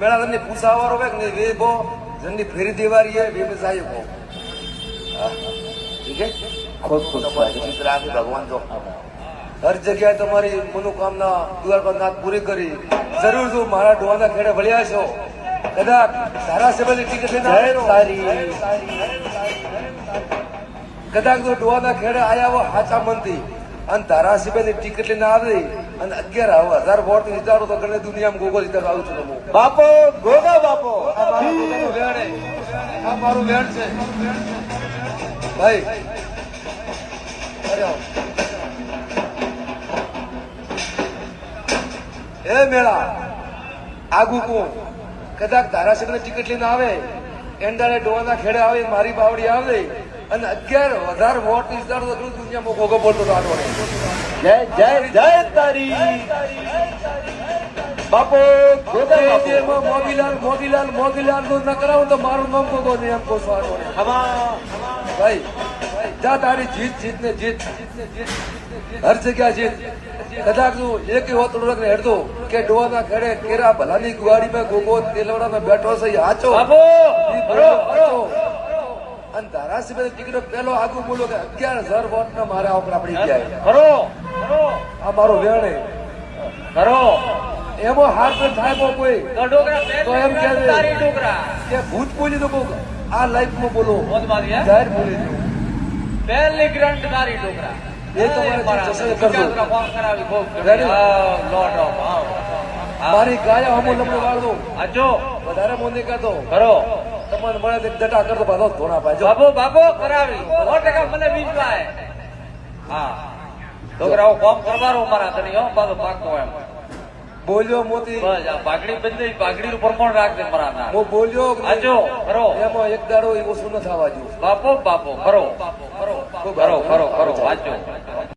મેળા તમને પૂછાવારો હોય કે વે બો જનની ફેરી દેવારી હે વે બસાય કો ઠીક હે ખુદ ભગવાન જો. હર જગ્યાએ તમારી મનોકામના દ્વારકાનાથ પૂરી કરી. જરૂર જો મારા ડોવાના ખેડે વળ્યા છો. કદાચ ધારાસભ્યની ટિકિટ લઈને કદાચ જો ડોવાના ખેડે આયા હો હાચા મનથી. અને ધારાસભ્યની ટિકિટ લઈને આવી અને અગિયાર આવો હજાર વોટ વિચારો તો ગણે દુનિયામાં ગોગો જીતર આવું છું બાપો ગોગા બાપો. આ મારા વેણ છે. ભાઈ. એ મેળા આગુ કોણ કદાચ ધારાસભ્યની ટિકિટ લઈને આવે. એંડાને ડોવાના ખેડે આવે મારી બાવડી આવે. અને અત્યારે વધારે વોટ વિસ્તાર તો દુનિયામાં ગોગો બોલતો હતો આટો જય જય જય તારી. બાપો મોદીલાલ મોદીલાલ મોદીલાલનું ન કરાવું તો મારું નામ ગોગો નહીં એમ કહું છું ભાઈ જા તારી જીત જીત ને જીત. હર જગ્યા જીત. કદાચ તું એક હોત ઓળખ ને હેડતો કે ડોવાના ખેડે કેરા ભલાની ગુવાડી માં ગોગો તેલવડા માં બેઠો છે ઈ હાચો બાપો ઈ બરો હાચો. અને ધારાસભ્ય ટિકિટો પેલો આગુ બોલો કે અગિયાર હજાર વોટ ને મારા આંકડા પડી ગયા ખરો ખરો આ મારો વેણે. ખરો એમાં તો થાય કોઈ. તો એમ કે ભૂત બોલી તો આ લાઈફમાં બોલો જાહેર બોલી દો પહેલી ગ્રાન્ટ તારી ડોકરા એ તમારે મારે જશે કરજો. કરાવી બહુ લોટ ઓફ. મારી ગાય હમો લમડે વાળ. આજો વધારે મોને કાતો કરો. તમને મળે તે દટા કરતો પાછો ધોના પાજો બાબો બાબો કરાવી. 100 ટકા મને વિશ્વાસ હા. છોકરાઓ કોમ કરવારો મારા તને હો પાછો પાકતો એમ. બોલ્યો મોતી. બસ આ પાઘડી બંધ પાઘડી નું પણ રાખજે મારા ના હું બોલ્યો આજો કરો. એમાં એક દાડો એવો ઓછું ન થવા જો બાપો બાપો કરો. કરો કરો ખરો વાંચો